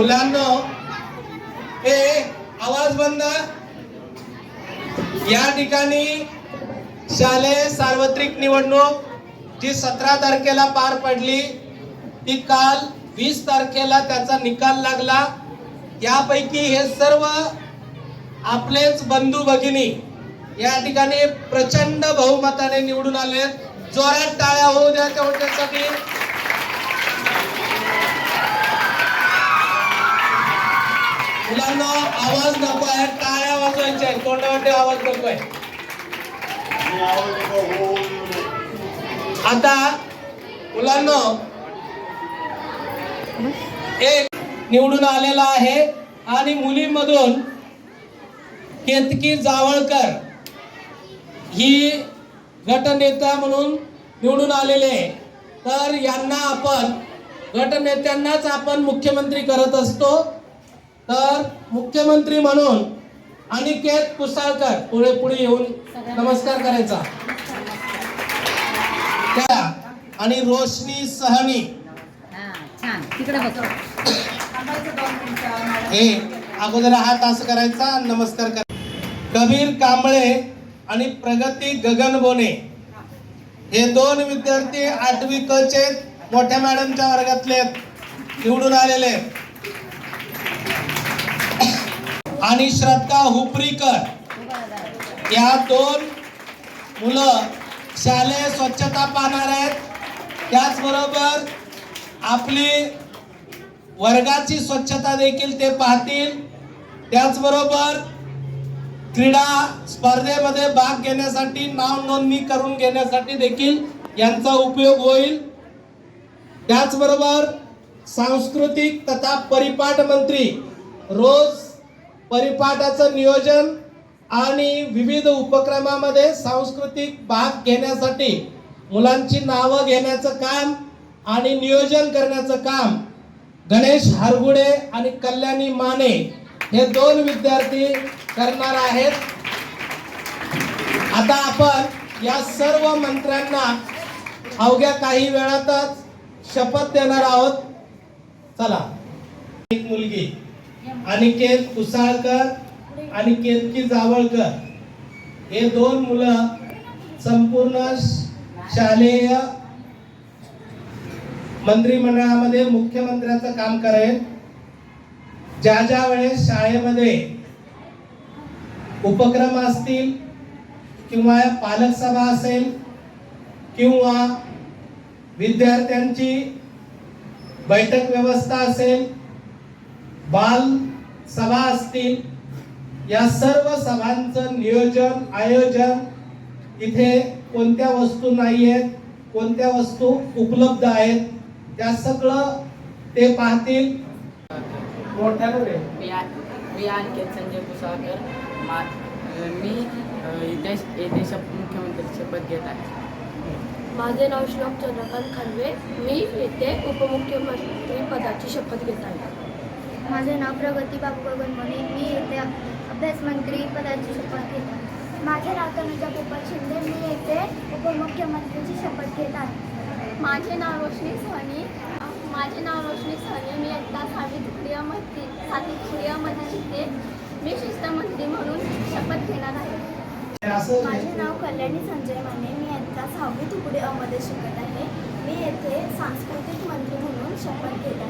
मुलांनो ए आवाज बंद. या ठिकाणी शालेय सार्वत्रिक निवडणूक जी सतरा तारखेला पार पडली ती काल वीस तारखेला त्याचा निकाल लागला. यापैकी हे सर्व आपलेच बंधू भगिनी या ठिकाणी प्रचंड बहुमताने निवडून आले जोरात टाळ्या होऊ द्या तेवढ्यासाठी. मुलांना आवाज नको आहे टाळ्या वाजवायच्या आहेत. तोंडावाटे आवाज नको आहे. आता मुलांना एक निवडून आलेला आहे आणि मुलीमधून केतकी जावळकर ही गटनेता म्हणून निवडून आलेले आहे. तर यांना आपण गटनेत्यांनाच आपण मुख्यमंत्री करत असतो. तर मुख्यमंत्री म्हणून अनिकेत कुसाळकर पुढे पुढे येऊन नमस्कार करायचा. त्या आणि रोशनी सहनी. हा, हे अगोदर हात असं करायचा नमस्कार करायचा कबीर कांबळे आणि प्रगती गगन बोने हे दोन विद्यार्थी आठवी क चे मोठ्या मॅडमच्या वर्गातले आहेत, निवडून आलेले आणि श्रद्धा हुपरीकर. या दोन मुलं शालेय स्वच्छता पाहणार आहेत. त्याचबरोबर आपली वर्गाची स्वच्छता देखील ते पाहतील. त्याचबरोबर क्रीडा स्पर्धेमध्ये भाग घेण्यासाठी नाव नोंदणी करून घेण्यासाठी देखील यांचा उपयोग होईल. त्याचबरोबर सांस्कृतिक तथा परिपाठ मंत्री रोज परिपाठाचं नियोजन आणि विविध उपक्रमामध्ये सांस्कृतिक भाग घेण्यासाठी मुलांची नावं घेण्याचं काम आणि नियोजन करण्याचं काम. गणेश हरगुडे आणि कल्याणी माने हे दोन विद्यार्थी करणार आहेत. आता आपण या सर्व मंत्र्यांना अवघ्या काही वेळातच शपथ देणार आहोत. चला. एक मुलगी. अनिकेत कुसाळकर आणि केतकी जावळकर. हे दोन मुलं संपूर्ण शालेय मंत्रिमंडळामध्ये मुख्यमंत्र्याचं काम करेल. ज्या ज्या वेळेस शाळेमध्ये उपक्रम असतील किंवा पालक सभा असेल किंवा विद्यार्थ्यांची बैठक व्यवस्था असेल बाल सभा असतील या सर्व सभांचं नियोजन आयोजन इथे कोणत्या वस्तू नाही आहेत कोणत्या वस्तू उपलब्ध आहेत त्या सगळं ते पाहतील. मी संजय मा मुख्यमंत्री शपथ घेत आहे. माझे नाव श्लोक चंद्रकांत खानवे. मी येथे उपमुख्यमंत्री पदाची शपथ घेत आहे. माझे नाव प्रगती बाबू गगनमणे मी येथे अभ्यास मंत्री पदाची शपथ घेत. आहे माझे नाव तनुजा गोपाल शिंदे मी येथे उपमुख्यमंत्रीची शपथ घेत आहे माझे नाव रोशनी सहनी माझे नाव रोशनी सहनी मी आता सावित तुकडीयामध्ये सावित तुकडीयामध्ये शिकते मी शिस्तमंत्री म्हणून शपथ घेणार आहे. माझे नाव कल्याणी संजय माने. मी आता सहावी तुकडे अमध्ये शिकत आहे. मी येथे सांस्कृतिक मंत्री म्हणून शपथ घेत आहे.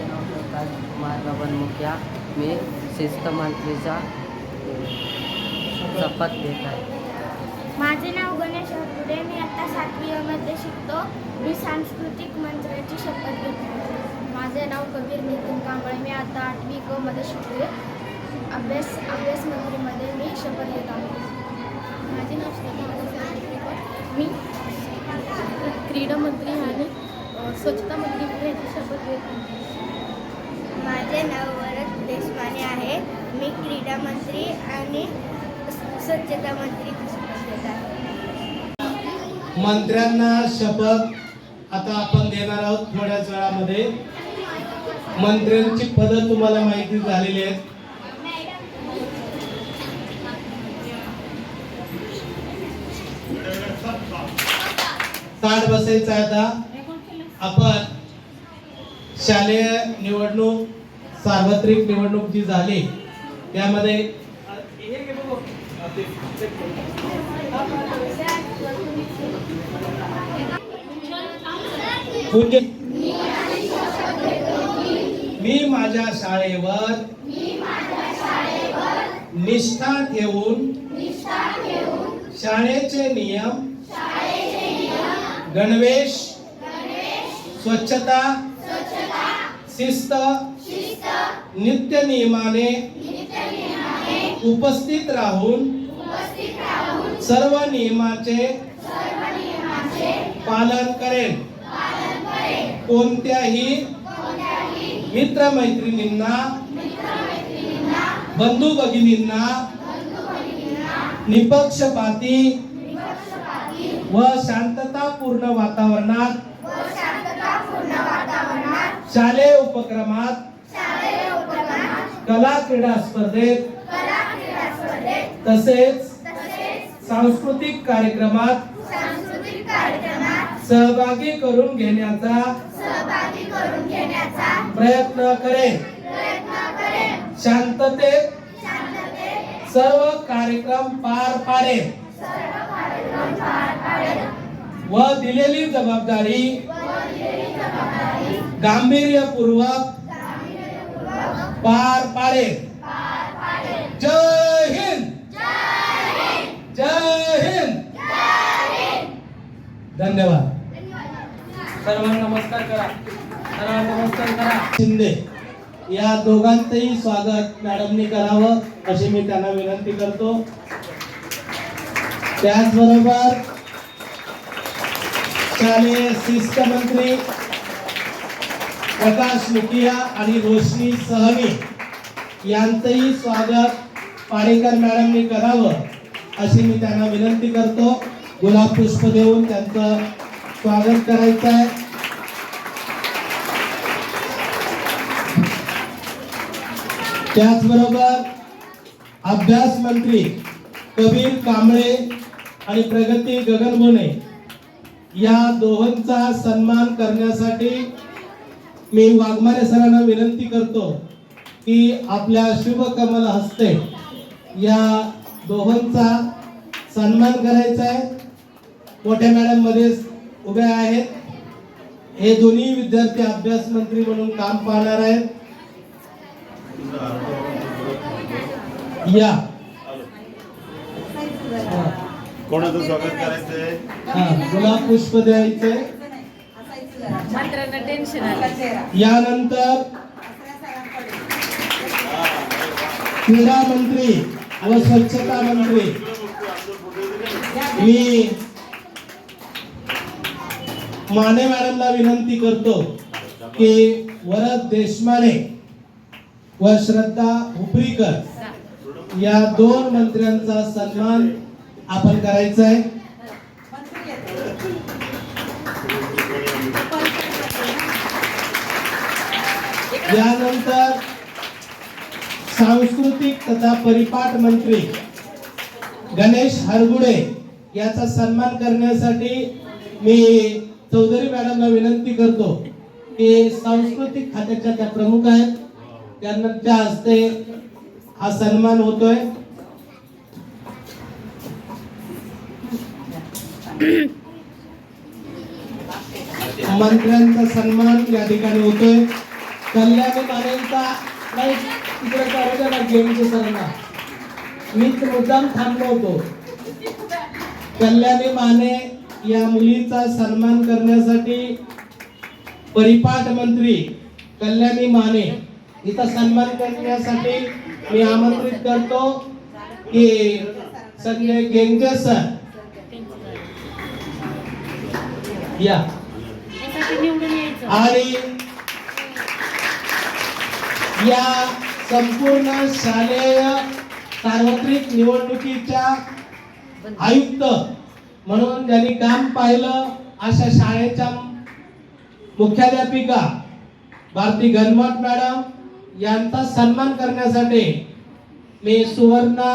माझे नाव प्रकाश कुमार रवन मुखिया मी शिस्त मंत्रीचा शपथ घेत आहे. माझे नाव गणेश हरपुडे मी आता सातवी मध्ये शिकतो. मी सांस्कृतिक मंत्र्याची शपथ घेत आहे. माझे नाव कबीर नितीन कांबळे मी आता आठवी क मध्ये शिकते अभ्यास अभ्यास मंत्रीमध्ये मी शपथ घेत आहे. माझे नाव मी क्रीडा मंत्री आणि स्वच्छता मंत्री याची शपथ घेत आहे माझे नाव वरद देशमाने आहे. मी क्रीडा मंत्री आणि स्वच्छता मंत्री मंत्र्यांना शपथ आता आपण देणार आहोत थोड्याच वेळामध्ये मंत्र्यांची पदं तुम्हाला माहिती झालेली आहेत. ताट बसायचा आता. आपण शालेय निवडणूक सार्वत्रिक निवडणूक जी झाली त्यामध्ये मी माझ्या शाळेवर निष्ठा ठेवून शाळेचे नियम गणवेश स्वच्छता शिस्त नित्य नियमाने उपस्थित राहून सर्व नियमाचे पालन करेन. कोणत्याही मित्रमैत्रिणींना बंधू भगिनींना निपक्षपाती व शांततापूर्ण वातावरणात शालेय उपक्रमात कला क्रीडा स्पर्धेत तसेच सांस्कृतिक कार्यक्रमात सहभागी करून घेण्याचा प्रयत्न करेन. शांततेत सर्व कार्यक्रम पार पाडेन. व दिलेली जबाबदारी गांभीर्यपूर्वक पार पाडेन जय हिंद. जय हिंद. धन्यवाद. सर्वांना नमस्कार करा. सर्वांना नमस्कार करा. शिंदे या दोघांचंही स्वागत मॅडमनी करावं अशी मी त्यांना विनंती करतो. त्याचबरोबर शालेय शिस्त मंत्री प्रकाश मुखिया आणि रोशनी सहनी यांचंही स्वागत पाडेकर मॅडमनी करावं अशी मी त्यांना विनंती करतो. गुलाब पुष्प देऊन त्यांचं स्वागत करायचं आहे. त्याचबरोबर अभ्यास मंत्री कबीर कांबळे आणि प्रगती गगनभोने या दोघांचा सन्मान करण्यासाठी मी वाघमारे सरांना विनंती करतो की आपल्या शुभ कमल हस्ते या दोघांचा सन्मान करायचा आहे. मोठ्या मॅडममध्ये उभे आहेत. हे दोन्ही विद्यार्थी अभ्यास मंत्री म्हणून काम पाहणार आहेत. या. कोणाचं स्वागत करायचंय? हा गुलाब पुष्प द्यायचे मंत्र्यांना टेन्शन आलं यानंतर क्रीडा मंत्री व स्वच्छता मंत्री मी माने मॅडमला विनंती करतो की वरद देशमाने व श्रद्धा हुपरीकर या दोन मंत्र्यांचा सन्मान आपण करायचा आहे यानंतर सांस्कृतिक तथा परिपाठ मंत्री गणेश हरगुडे याचा सन्मान करण्यासाठी मी चौधरी मॅडमला विनंती करतो की सांस्कृतिक खात्याच्या त्या प्रमुख आहेत. त्यांच्या हस्ते हा सन्मान होतोय. मंत्र्यांचा सन्मान या ठिकाणी होतोय. कल्याणी मानेंचा नाही तिकडे करू द्या ना गेमचे सरांना मीच मुद्दाम थांबलो होतो. कल्याणी माने या मुलीचा सन्मान करण्यासाठी परिपाठ मंत्री कल्याणी माने हिचा सन्मान करण्यासाठी मी आमंत्रित करतो की संजय गेंगे सर. या. आणि या संपूर्ण शालेय सार्वत्रिक निवडणुकीच्या आयुक्त म्हणून ज्यांनी काम पाहिलं अशा शाळेच्या मुख्याध्यापिका भारती घनमट मॅडम यांचा सन्मान करण्यासाठी मी सुवर्णा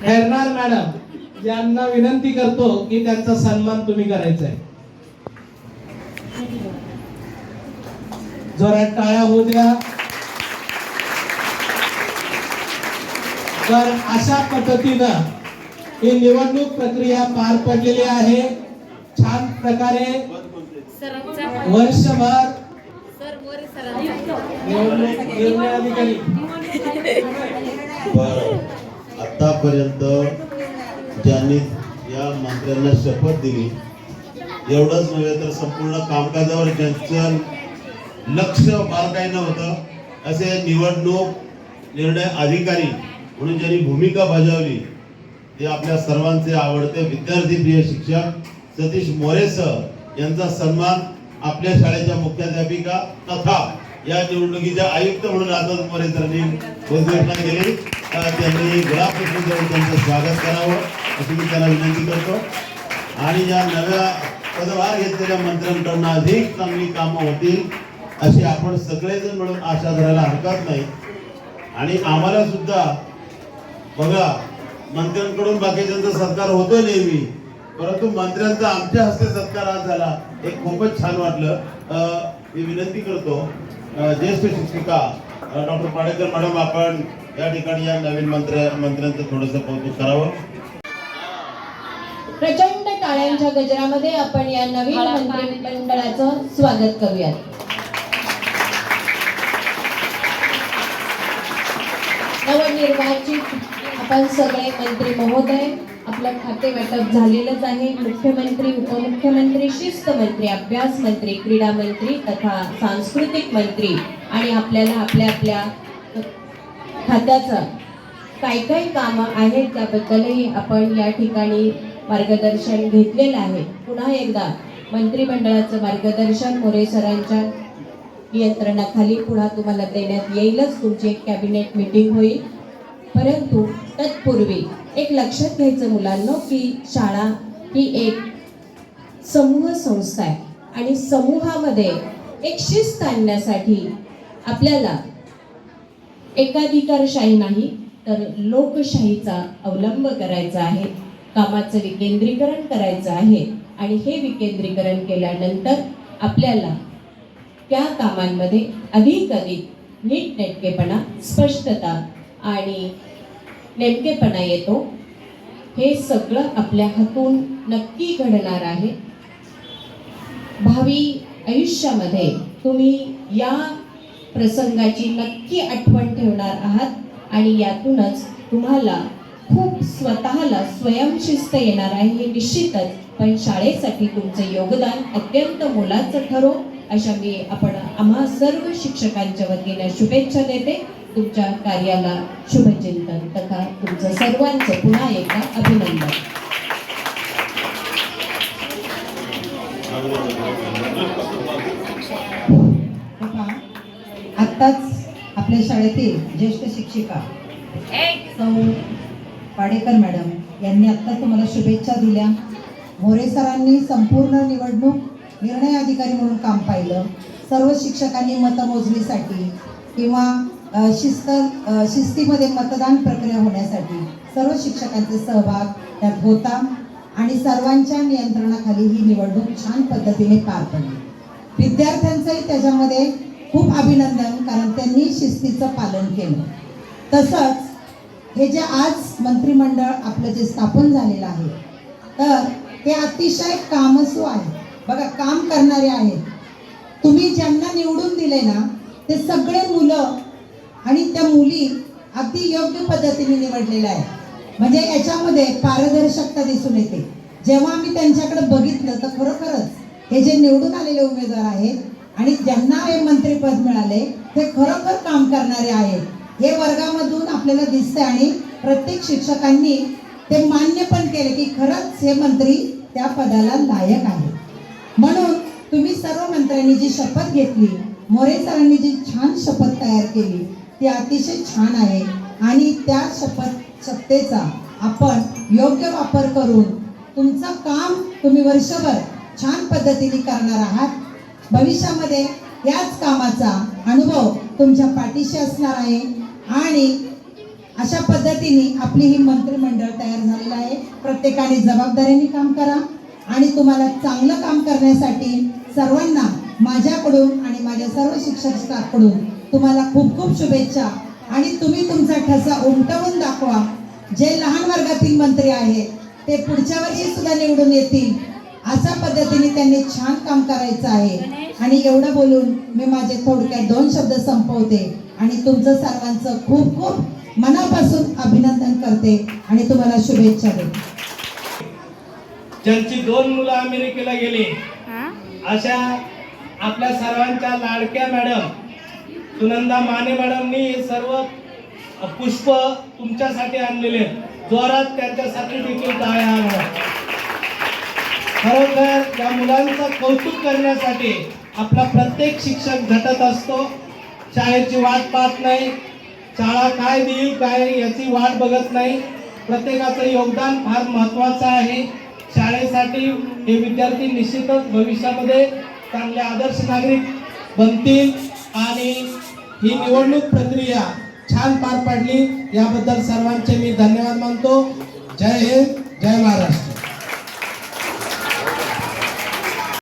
खैरनार मॅडम यांना विनंती करतो की त्यांचा सन्मान तुम्ही करायचा आहे. जोरात टाळ्या होऊ द्या. तर अशा पद्धतीनं ही निवडणूक प्रक्रिया पार पडलेली आहे. छान प्रकारे वर्षभर आतापर्यंत ज्यांनी या मंत्र्यांना शपथ दिली एवढंच नव्हे तर संपूर्ण कामकाजावर ज्यांचं लक्ष बारकाईनं होतं. असे निवडणूक निर्णय अधिकारी म्हणून ज्यांनी भूमिका बजावली ते आपल्या सर्वांचे आवडते विद्यार्थी प्रिय शिक्षक सतीश मोरे सर यांचा सन्मान आपल्या शाळेच्या मुख्याध्यापिका तथा या निवडणुकीच्या आयुक्त म्हणून आझाद मोरे सरांनी घोषणा केली. अ, त्यांनी गुलाबपुष्प देऊन त्यांचं स्वागत करावं अशी मी त्यांना विनंती करतो. आणि या नव्या पदभार घेतलेल्या मंत्र्यांकडून अधिक चांगली कामं होतील. अशी आपण सगळेजण मिळून आशा धरायला हरकत नाही. आणि आम्हाला सुद्धा बघा मंत्र्यांकडून बाकीच्यांचा सत्कार होतो नेहमी परंतु मंत्र्यांचा आमच्या हस्ते सत्कार आज झाला. हे खूपच छान वाटलं. मी विनंती करतो ज्येष्ठ शिक्षिका डॉक्टर पाडेकर मॅडम आपण या ठिकाणी या नवीन मंत्र मंत्र्यांचं थोडंसं कौतुक करावं. प्रचंड टाळ्यांच्या गजरामध्ये आपण या नवीन मंत्रिमंडळाचं स्वागत करूयात. नवनिर्वाचित आपण सगळे मंत्री महोदय आपलं खाते वाटप झालेलंच आहे. मुख्यमंत्री उपमुख्यमंत्री शिस्त मंत्री अभ्यास मंत्री क्रीडा मंत्री तथा सांस्कृतिक मंत्री आणि आपल्याला आपल्या आपल्या खात्याचं काय काय कामं आहेत त्याबद्दलही आपण या ठिकाणी मार्गदर्शन घेतलेलं आहे. पुन्हा एकदा मंत्रिमंडळाचं मार्गदर्शन मोरे सरांच्या नियंत्रणाखाली पुन्हा तुम्हाला देण्यात येईलच. तुमची एक कॅबिनेट मीटिंग होईल. परंतु तत्पूर्वी एक लक्षात घ्यायचं मुलांनो की शाळा ही एक समूह संस्था आहे. आणि समूहामध्ये एक शिस्त आणण्यासाठी आपल्याला एकाधिकारशाही नाही तर लोकशाहीचा अवलंब करायचा आहे कामाचं विकेंद्रीकरण करायचं आहे. आणि हे विकेंद्रीकरण केल्यानंतर आपल्याला त्या कामांमध्ये अधिक अधिक नीटनेटकेपणा स्पष्टता आणि नेमकेपणा येतो. हे सगळं आपल्या हातून नक्की घडणार आहे. भावी आयुष्यामध्ये तुम्ही या प्रसंगाची नक्की आठवण ठेवणार आहात आणि यातूनच तुम्हाला खूप स्वतःला स्वयंशिस्त येणार आहे हे निश्चितच. पण शाळेसाठी तुमचं योगदान अत्यंत मोलाचं ठरो. अशा मी आपण आम्हा सर्व शिक्षकांच्या वतीने शुभेच्छा देते. तुमच्या कार्याला शुभचिंतन तथा तुमचं सर्वांचं पुन्हा एकदा अभिनंदन. आत्ताच आपल्या शाळेतील ज्येष्ठ शिक्षिका सौ पाडेकर मॅडम यांनी आत्ता तुम्हाला शुभेच्छा दिल्या. मोरे सरांनी संपूर्ण निवडणूक निर्णय अधिकारी म्हणून काम पाहिलं. सर्व शिक्षकांनी मतमोजणीसाठी किंवा शिस्त शिस्तीमध्ये मतदान प्रक्रिया होण्यासाठी सर्व शिक्षकांचे सहभाग त्यात होता आणि सर्वांच्या नियंत्रणाखाली ही निवडणूक छान पद्धतीने पार पडली. विद्यार्थ्यांचंही त्याच्यामध्ये खूप अभिनंदन कारण त्यांनी शिस्तीचं पालन केलं. तसंच हे जे आज मंत्रिमंडळ आपलं जे स्थापन झालेलं आहे तर ते अतिशय कामसू आहे. बघा काम करणारे आहेत. तुम्ही ज्यांना निवडून दिले ना ते सगळे मुलं आणि त्या मुली अगदी योग्य पद्धतीने निवडलेल्या आहेत. म्हणजे याच्यामध्ये पारदर्शकता दिसून येते. जेव्हा आम्ही त्यांच्याकडे बघितलं तर खरोखरच हे जे निवडून आलेले उमेदवार आहेत आणि ज्यांना हे मंत्रीपद मिळाले ते खरोखर काम करणारे आहेत. हे वर्गामधून आपल्याला दिसते आणि प्रत्येक शिक्षकांनी ते मान्य पण केले की खरंच हे मंत्री त्या पदाला लायक आहे म्हणून तुम्ही सर्व मंत्र्यांनी जी शपथ घेतली मोरे सरांनी जी छान शपथ तयार केली ती अतिशय छान आहे. आणि त्या शपथ सत्तेचा आपण योग्य वापर करून तुमचं काम तुम्ही वर्षभर छान पद्धतीने करणार आहात. भविष्यामध्ये याच कामाचा अनुभव तुमच्या पाठीशी असणार आहे. आणि अशा पद्धतीने आपली ही मंत्रिमंडळ तयार झालेलं आहे. प्रत्येकाने जबाबदारीने काम करा. आणि तुम्हाला चांगलं काम करण्यासाठी सर्वांना माझ्याकडून आणि माझ्या सर्व शिक्षक स्टाफकडून तुम्हाला खूप खूप शुभेच्छा. आणि तुम्ही तुमचा ठसा उमटवून दाखवा. जे लहान वर्गातील मंत्री आहेत ते पुढच्या वर्षी सुद्धा निवडून येतील अशा पद्धतीने त्यांनी छान काम करायचं आहे. आणि एवढं बोलून मी माझे थोडक्यात दोन शब्द संपवते. आणि तुमचं सर्वांचं खूप खूप मनापासून अभिनंदन करते आणि तुम्हाला शुभेच्छा देते. ज्यांची दोन मुलं अमेरिकेला गेली अशा आपल्या सर्वांच्या लाडक्या मॅडम सुनंदा माने मॅडमनी हे सर्व पुष्प तुमच्यासाठी आणलेले जोरात त्यांच्यासाठी देखील टाळ्या खरोखर या मुलांचं कौतुक करण्यासाठी आपला प्रत्येक शिक्षक झटत असतो. शाळेची वाट पाहत नाही. शाळा काय देईल काय याची वाट बघत नाही. प्रत्येकाचं योगदान फार महत्वाचं आहे. शाळेसाठी हे विद्यार्थी निश्चितच भविष्यामध्ये चांगले आदर्श नागरिक बनतील आणि ही निवडणूक प्रक्रिया छान पार पाडली. याबद्दल सर्वांचे मी धन्यवाद मानतो. जय हिंद जय महाराष्ट्र.